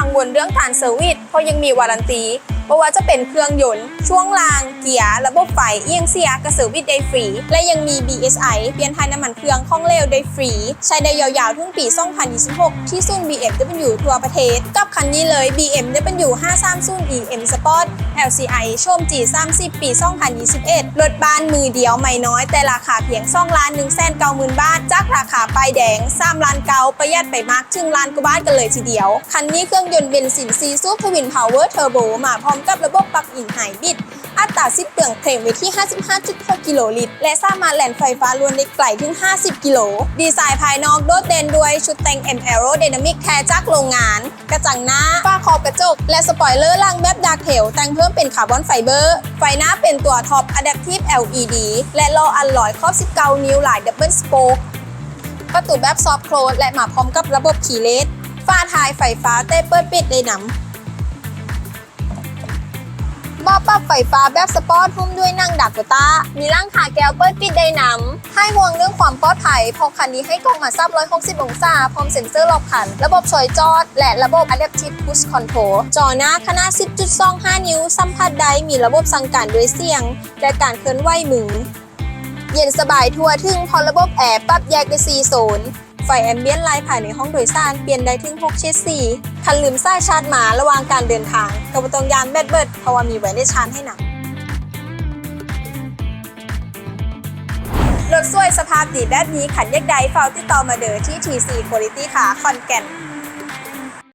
กังวลเรื่องการเซอร์วิสเพราะยังมีวารันตี เพราะว่าจะเป็นเครื่องยนต์ ช่วงล่าง เกียร์ ระบบไฟ เอียงเสียกระเซอร์วิสได้ฟรี และยังมี BSI เปลี่ยนถ่ายน้ำมันเครื่องข้องเร็วได้ฟรี ใช้ได้ยาวๆถึงปี 2026 ที่ศูนย์ BMW ทั่วประเทศ กับคันนี้เลย BMW 530 EM Sport LCI ชม G30 ปี 2021 รถบ้านมือเดียวไม่น้อย แต่ราคาเพียง2ล้าน1แสน90,000 บาท จากราคาป้ายแดง3ล้านเกาประหยัดไปมากถึงล้านกว่าบาทกันเลยทีเดียว คันนี้เครื่องยนต์เบนซินซีซูปทวินพาวเวอร์เทอร์โบมาพร้อมกับระบบปลั๊กอินไฮบริดอัตราสิ้นเปลืองเคลมไว้ที่ 55.6 กิโลลิตร และสามารถแล่นไฟฟ้าล้วนได้ไกลถึง 50 กิโล ดีไซน์ภายนอกโดดเด่นด้วยชุดแต่ง M Aerodynamic แท้จากโรงงาน กระจังหน้า ฝ้าขอบกระจก และสปอยเลอร์ล่างแบบดาร์กเทลแต่งเพิ่มเป็นคาร์บอนไฟเบอร์ ไฟหน้าเป็นตัวท็อป Adaptive LED และล้ออัลลอยครอบ 19 นิ้วหลายดับเบิลสโปกประตูแบบซอฟต์โคลสและมาพร้อมกับระบบคีย์เลสฝ้าท้ายไฟฟ้าเต้เปิดปิดได้นำ หม้อปรับไฟฟ้าแบบสปอร์ตหุ้มด้วยนั่งดักโกต้ามีร่างขาแก้วเปิดปิดได้นำให้ห่วงเรื่องความปลอดภัยพราะคันนี้ให้กล้องมาซับ160 องศา พร้อมเซ็นเซอร์รอบคัน ระบบชอยจอด และระบบ Adaptive Cruise Control จอหน้าขนาด 10.25 นิ้ว สัมผัสได้มีระบบสั่งการด้วยเสียง และการเคลื่อนไหวมือ เย็นสบายทั่วถึงพราะระบบแอร์ปรับแยกได้4โซนไฟแอมเบียนไลท์ภายในห้องโดยสารเปลี่ยนได้ถึง 6 เฉดสีคันลืมสายชาร์จมาระหว่างการเดินทาง กับ่ต้องยานเบ็ดเบิดเพราะว่ามีไว้ในชานให้หนักรถสวยสภาพดีแบบนี้ขันยักใดเฝ้าติดต่อมาเดอที่ TC Quality ค่ะคอนแก่น